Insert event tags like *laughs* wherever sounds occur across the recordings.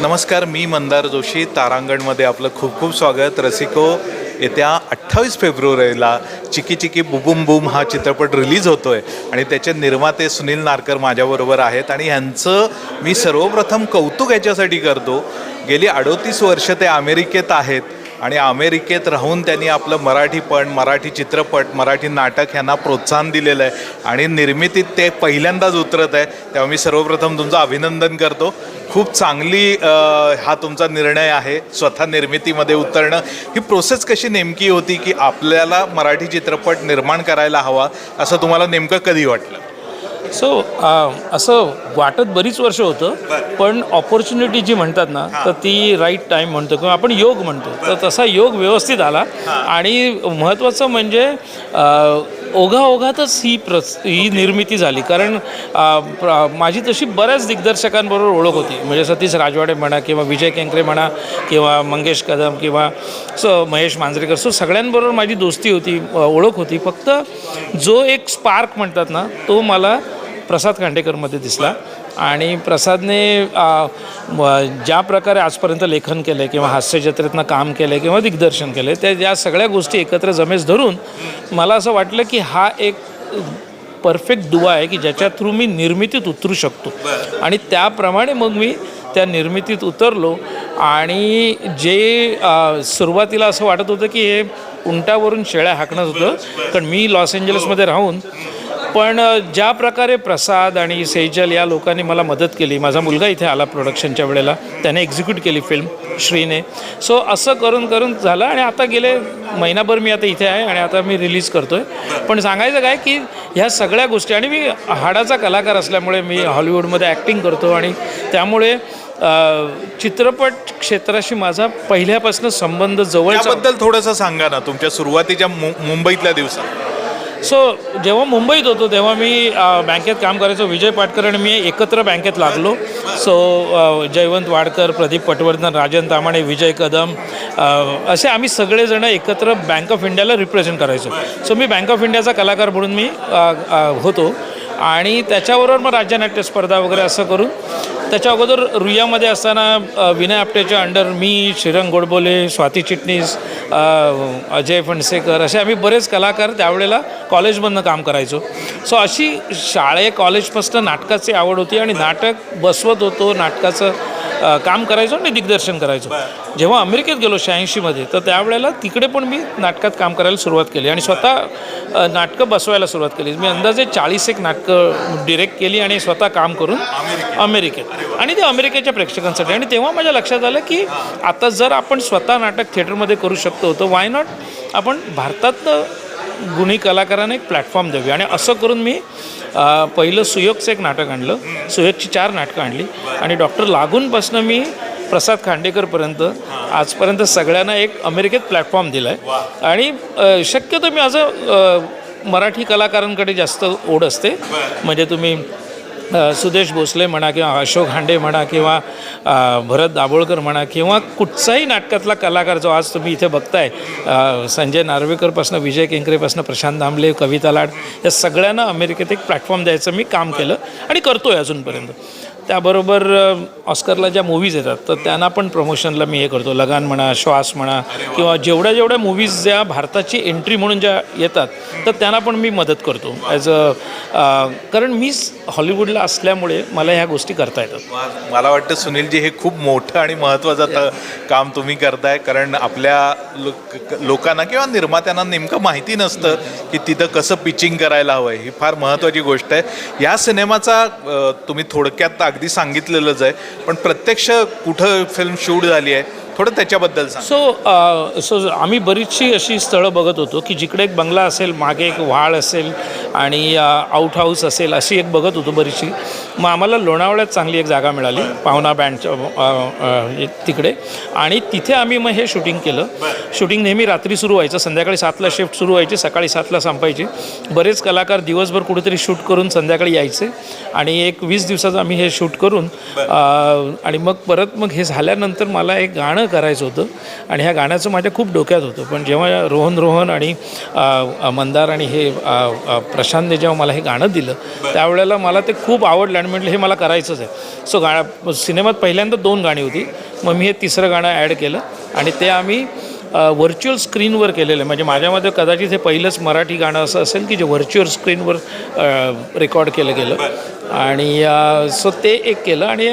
नमस्कार मी मंदार जोशी तारांगणमध्ये आपलं खूप खूप स्वागत. रसिको येत्या अठ्ठावीस फेब्रुवारीला चिकी चिकी बुबुम बुम हा चित्रपट रिलीज होतो आहे आणि त्याचे निर्माते सुनील नारकर माझ्याबरोबर आहेत आणि ह्यांचं मी सर्वप्रथम कौतुक याच्यासाठी करतो. गेली अडोतीस वर्ष ते अमेरिकेत आहेत आणि अमेरिकेत राहून त्यांनी आपलं मराठीपण मराठी चित्रपट मराठी नाटक ह्यांना प्रोत्साहन दिलेलं आहे आणि निर्मितीत ते पहिल्यांदाच उतरत आहे. तेव्हा मी सर्वप्रथम तुमचं अभिनंदन करतो. खूप चांगली हा तुमचा निर्णय आहे स्वतः निर्मितीमध्ये उतरणं. ही प्रोसेस कशी नेमकी होती की आपल्याला मराठी चित्रपट निर्माण करायला हवा असं तुम्हाला नेमकं कधी वाटलं? सो असं वाटत बरीच वर्ष होतं पण ऑपॉर्च्युनिटी जी म्हणतात ना तर ती राईट टाईम म्हणतो किंवा आपण योग म्हणतो. तर तसा योग व्यवस्थित आला. आणि महत्त्वाचं म्हणजे अ, ओघाओघातच ही प्रस ही निर्मिती झाली. कारण माझी तशी बऱ्याच दिग्दर्शकांबरोबर ओळख होती. म्हणजे सतीश राजवाडे म्हणा किंवा विजय केंकरे म्हणा किंवा मंगेश कदम किंवा स महेश मांजरेकर सो सगळ्यांबरोबर माझी दोस्ती होती ओळख होती. फक्त जो एक स्पार्क म्हणतात ना तो मला प्रसाद खांडेकरमध्ये दिसला. आणि प्रसादने ज्या प्रकारे आजपर्यंत लेखन केलं आहे किंवा हास्यजत्रेतनं काम केलं आहे किंवा दिग्दर्शन केलं आहे त्या या सगळ्या गोष्टी एकत्र जमेस धरून मला असं वाटलं की हा एक परफेक्ट दुवा आहे की ज्याच्या थ्रू मी निर्मितीत उतरू शकतो. आणि त्याप्रमाणे मग मी त्या निर्मितीत उतरलो आणि जे सुरुवातीला असं वाटत होतं की हे उंटावरून शेळ्या हाकणंच होतं कारण मी लॉस एंजल्समध्ये राहून पण ज्या प्रकारे प्रसाद आणि सेजल या लोकांनी मला मदत केली माझा मुलगा इथे आला प्रोडक्शनच्या वेळेला त्याने एक्झिक्यूट केली फिल्म श्रीने. सो असं करून करून झालं आणि आता गेले महिनाभर मी आता इथे आहे आणि आता मी रिलीज करतो आहे पण सांगायचं काय की ह्या सगळ्या गोष्टी आणि मी हाडाचा कलाकार असल्यामुळे मी हॉलिवूडमध्ये ॲक्टिंग करतो आणि त्यामुळे चित्रपट क्षेत्राशी माझा पहिल्यापासून संबंध जवळ थोडंसं सांगा ना तुमच्या सुरुवातीच्या मु मुंबईतल्या दिवसात. सो जेव्हा मुंबईत होतो तेव्हा मी बँकेत काम करायचो. विजय पाटकर आणि मी एकत्र बँकेत लागलो. सो जयवंत वाडकर प्रदीप पटवर्धन राजन तामाणे विजय कदम असे आम्ही सगळेजणं एकत्र बँक ऑफ इंडियाला रिप्रेझेंट करायचो. सो मी बँक ऑफ इंडियाचा कलाकार म्हणून मी होतो. आणि त्याच्याबरोबर मग राज्यनाट्य स्पर्धा वगैरे असं करून त्याच्या अगोदर रुयामध्ये असताना विनय आपटेच्या अंडर मी श्रीरंग गोडबोले स्वाती चिटणीस अजय फणसेकर असे आम्ही बरेच कलाकार त्यावेळेला कॉलेजमधनं काम करायचो. सो अशी शाळे कॉलेजपासून नाटकाची आवड होती आणि नाटक बसवत होतो नाटकाचं काम करायचो आणि दिग्दर्शन करायचो. जेव्हा अमेरिकेत गेलो शहाऐंशीमध्ये तर त्यावेळेला तिकडे पण मी नाटकात काम करायला सुरुवात केली आणि स्वतः नाटकं बसवायला सुरुवात केली. मी अंदाजे चाळीस एक नाटकं डिरेक्ट केली आणि स्वतः काम करून अमेरिकेत. आणि ते अमेरिकेच्या प्रेक्षकांसाठी. आणि तेव्हा माझ्या लक्षात आलं की आता जर आपण स्वतः नाटक थिएटरमध्ये करू शकतो तर वाय नॉट आपण भारतात गुणी कलाकारांना एक प्लॅटफॉर्म देऊया आणि असं करून मी अ, पहिलं सुयोगचं एक नाटक आणलं. सुयोगची चार नाटकं आणली. आणि डॉक्टर लागूनपासनं मी प्रसाद खांडेकरपर्यंत आजपर्यंत सगळ्यांना एक अमेरिकेत प्लॅटफॉर्म दिला आहे आणि अ, शक्यतो मी असं मराठी कलाकारांकडे जास्त ओढ असते. म्हणजे तुम्ही सुदेश भोसले म्हणा किंवा अशोक हांडे म्हणा किंवा भरत दाभोळकर म्हणा किंवा कुठचाही नाटकातला कलाकार जो आज तुम्ही इथे बघताय संजय नार्वेकरपासून विजय केंकरेपासून प्रशांत दामले कविता लाड या सगळ्यांना अमेरिकेत एक प्लॅटफॉर्म द्यायचं मी काम केलं आणि करतोय अजूनपर्यंत. त्याबरोबर ऑस्करला ज्या मूवीज येतात तर त्यांना पण प्रमोशनला मी हे करतो. लगान म्हणा श्वास म्हणा किंवा जेवढ्या जेवढ्या मूवीज ज्या भारताची एंट्री म्हणून ज्या येतात तर त्यांना पण मी मदत करतो. ॲज अ कारण मी हॉलिवूडला असल्यामुळे मला ह्या गोष्टी करता येतात. मला वाटतं सुनीलजी हे खूप मोठं आणि महत्त्वाचं काम तुम्ही करताय कारण आपल्या लोक लोकांना किंवा निर्मात्यांना नेमकं माहिती नसतं की तिथं कसं पिचिंग करायला हवं आहे. ही फार महत्त्वाची गोष्ट आहे. या सिनेमाचा तुम्ही थोडक्यात अगदी सांगितलेलंच आहे. पण प्रत्यक्ष कुठं फिल्म शूट झाली आहे थोडं त्याच्याबद्दल सांग. सो सो uh, आम्ही बरीचशी अशी स्थळं बघत होतो की जिकडे एक बंगला असेल मागे एक व्हाळ असेल आणि uh, आउट हाऊस असेल अशी एक बघत होतो बरीचशी. मग आम्हाला लोणावळ्यात चांगली एक जागा मिळाली पाहुणा बँडच्या तिकडे. आणि तिथे आम्ही मग हे शूटिंग केलं. शूटिंग नेहमी रात्री सुरू व्हायचं संध्याकाळी सातला शिफ्ट सुरू व्हायची सकाळी सातला संपायची. बरेच कलाकार दिवसभर कुठेतरी शूट करून संध्याकाळी यायचे. आणि एक वीस दिवसाचं आम्ही हे शूट करून आणि मग परत मग हे झाल्यानंतर मला एक गाणं करायचं होतं. आणि ह्या गाण्याचं माझ्या खूप डोक्यात होतं. पण जेव्हा रोहन रोहन आणि मंदार आणि हे प्रशांतने जेव्हा मला हे गाणं दिलं त्यावेळेला मला ते खूप आवडलं. आणि म्हटलं हे मला करायचंच आहे. सो गा सिनेमात पहिल्यांदा दोन गाणी होती. मग मी हे तिसरं गाणं ॲड केलं आणि ते आम्ही व्हर्च्युअल स्क्रीनवर केलेलं आहे. म्हणजे माझ्यामध्ये कदाचित हे पहिलंच मराठी गाणं असं असेल की जे व्हर्च्युअल स्क्रीनवर रेकॉर्ड केलं गेलं. आणि सो ते एक केलं आणि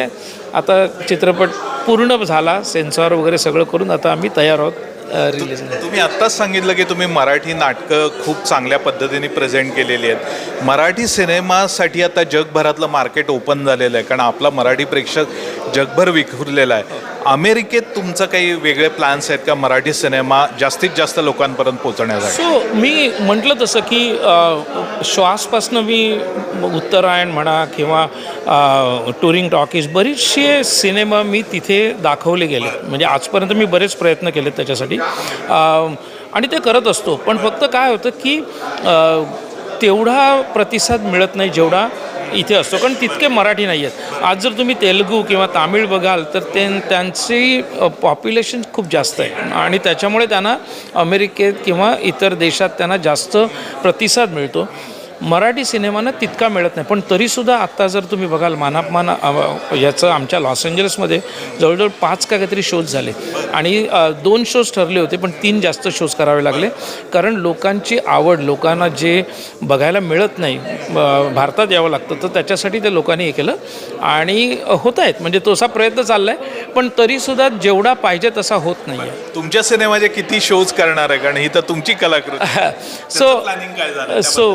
आता चित्रपट पूर्ण झाला. सेन्सॉर वगैरे सगळं करून आता आम्ही तयार आहोत. रिलीज तुम्ही आत्ताच सांगितलं की तुम्ही मराठी नाटकं खूप चांगल्या पद्धतीने प्रेझेंट केलेली आहेत. मराठी सिनेमासाठी आता जगभरातलं मार्केट ओपन झालेलं आहे. कारण आपला मराठी प्रेक्षक जगभर विखुरलेला आहे. अमेरिकेत तुमचं काही वेगळे प्लॅन्स आहेत का? मराठी सिनेमा जास्तीत जास्त लोकांपर्यंत पोहोचण्यासाठी? सो मी म्हटलं तसं की श्वासपासनं मी उत्तरायण म्हणा किंवा टुरिंग टॉकीज बरेचसे सिनेमा मी तिथे दाखवले गेले. म्हणजे आजपर्यंत मी बरेच प्रयत्न केले त्याच्यासाठी. आणि ते करत असतो. पण फक्त काय होतं की तेवढा प्रतिसाद मिळत नाही जेवढा इथे असतो कारण तितके मराठी नाही आहेत. आज जर तुम्ही तेलुगू किंवा तामिळ बघाल तर ते त्यांची पॉप्युलेशन खूप जास्त आहे. आणि त्याच्यामुळे त्यांना अमेरिकेत किंवा इतर देशात त्यांना जास्त प्रतिसाद मिळतो. मराठी सिनेमानं तितका मिळत नाही. पण तरीसुद्धा आत्ता जर तुम्ही बघाल मानापमान याचं आमच्या लॉस एंजल्समध्ये जवळजवळ पाच का काहीतरी शोज झाले. आणि दोन शोज ठरले होते पण तीन जास्त शोज करावे लागले. कारण लोकांची आवड लोकांना जे बघायला मिळत नाही भारतात यावं लागतं तर त्याच्यासाठी ते लोकांनी हे केलं. आणि होत आहेत. म्हणजे तसा प्रयत्न चालला आहे पण तरीसुद्धा जेवढा पाहिजे तसा होत नाही आहे तुमच्या सिनेमाचे किती शोज करणार आहे कारण ही तर तुमची कलाकृती. *laughs* सो प्लॅनिंग काय झालं? सो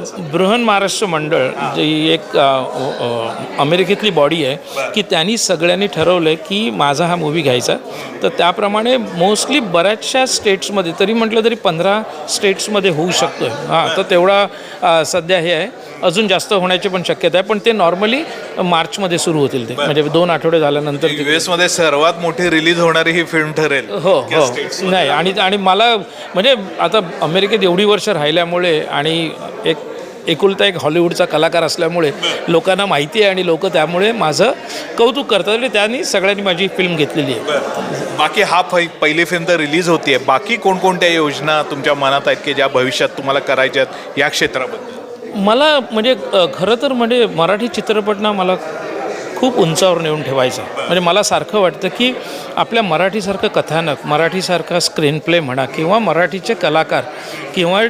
बृहन महाराष्ट्र मंडळ जी एक अमेरिकेतली बॉडी आहे की त्यांनी सगळ्यांनी ठरवलं आहे की माझा हा मूवी घ्यायचा. तर त्याप्रमाणे मोस्टली बऱ्याचशा स्टेट्समध्ये तरी म्हटलं तरी पंधरा स्टेट्समध्ये होऊ शकतो हां तर तेवढा सध्या हे आहे. अजून जास्त होण्याची पण शक्यता आहे पण ते नॉर्मली मार्चमध्ये सुरू होतील ते. म्हणजे दोन आठवडे झाल्यानंतर ते. युएसमध्ये सर्वात मोठी रिलीज होणारी ही फिल्म ठरेल. हो हो. नाही आणि आणि मला म्हणजे आता अमेरिकेत एवढी वर्ष राहिल्यामुळे आणि एक एकुलता एक हॉलिवूडचा कलाकार असल्यामुळे लोकांना माहिती आहे आणि लोक त्यामुळे माझं कौतुक करतात आणि त्यांनी सगळ्यांनी माझी फिल्म घेतलेली आहे. बाकी हा पहि- पहिली फिल्म तर रिलीज होतीये. बाकी कोणकोणत्या योजना तुमच्या मनात आहेत की ज्या भविष्यात तुम्हाला करायच्या आहेत या क्षेत्राबद्दल? मला म्हणजे खरं तर म्हणजे मराठी चित्रपट ना मला खूप उंचावर नेऊन ठेवायचं. म्हणजे मला सारखं वाटतं की आपल्या मराठीसारखं कथानक मराठीसारखा स्क्रीन प्ले म्हणा किंवा मराठीचे कलाकार किंवा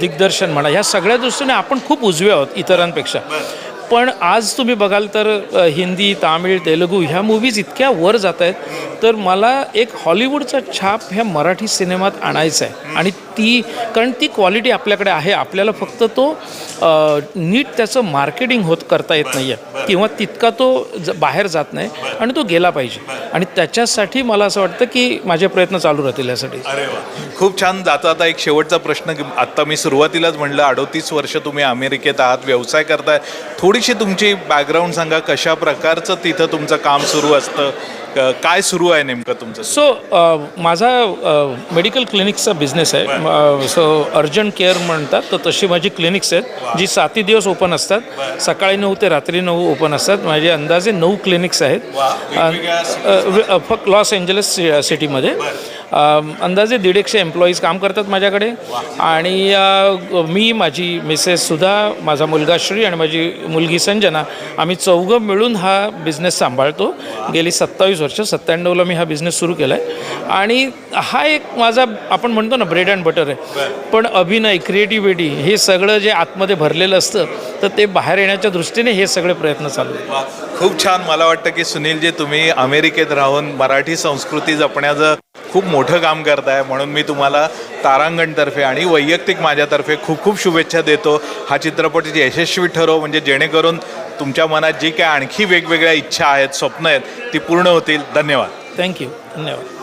दिग्दर्शन म्हणा ह्या सगळ्या दृष्टीने आपण खूप उजवे आहोत इतरांपेक्षा. पण आज तुम्ही बघाल तर हिंदी तामिळ तेलुगू ह्या मूवीज इतक्या वर जात आहेत तर मला एक हॉलिवूडचा छाप ह्या मराठी सिनेमात आणायचा आहे. आणि ती कारण ती क्वालिटी आपल्याकडे आहे आपल्याला फक्त तो नीट त्याचं मार्केटिंग होत करता येत नाही आहे किंवा तितका तो ज बाहेर जात नाही आणि तो गेला पाहिजे. आणि त्याच्यासाठी मला असं वाटतं की माझे प्रयत्न चालू राहतील यासाठी. अरे खूप छान जाता आता एक शेवटचा प्रश्न आत्ता मी सुरुवातीलाच म्हणलं अडोतीस वर्ष तुम्ही अमेरिकेत आहात व्यवसाय करताय. थोडीशी तुमची बॅकग्राऊंड सांगा कशा प्रकारचं तिथं तुमचं काम सुरू असतं काय सुरू आहे नेमकं तुमचं? सो माझा मेडिकल क्लिनिक्सचा बिझनेस आहे. सो अर्जंट केअर म्हणतात तर तशी माझी क्लिनिक्स आहेत जी साती दिवस ओपन असतात. सकाळी नऊ ते रात्री नऊ ओपन असतात. माझे अंदाजे नऊ क्लिनिक्स आहेत. फक्त लॉस एंजलस सिटीमध्ये अंदाजे दीड एकशे एम्प्लॉईज काम करतात माझ्याकडे. आणि मी माझी मिसेस सुद्धा माझा मुलगा श्री आणि माझी मुलगी संजना आम्ही चौघं मिळून हा बिझनेस सांभाळतो. गेली सत्तावीस वर्ष सत्त्याण्णवला मी हा बिझनेस सुरू केला आहे आणि हा एक माझा आपण म्हणतो ना ब्रेड अँड बटर आहे. पण अभिनय क्रिएटिव्हिटी हे सगळं जे आतमध्ये भरलेलं असतं तर ते बाहेर येण्याच्या दृष्टीने हे सगळे प्रयत्न चालू आहेत. खूप छान. मला वाटतं की सुनीलजी तुम्ही अमेरिकेत राहून मराठी संस्कृती जपण्याचं खूप मोठं काम करताय म्हणून मी तुम्हाला तारांगणतर्फे आणि वैयक्तिक माझ्यातर्फे खूप खूप शुभेच्छा देतो. हा चित्रपट यशस्वी ठरो म्हणजे जेणेकरून तुमच्या मनात जी काय आणखी वेगवेगळ्या इच्छा आहेत स्वप्न आहेत ती पूर्ण होतील. धन्यवाद. थँक्यू धन्यवाद.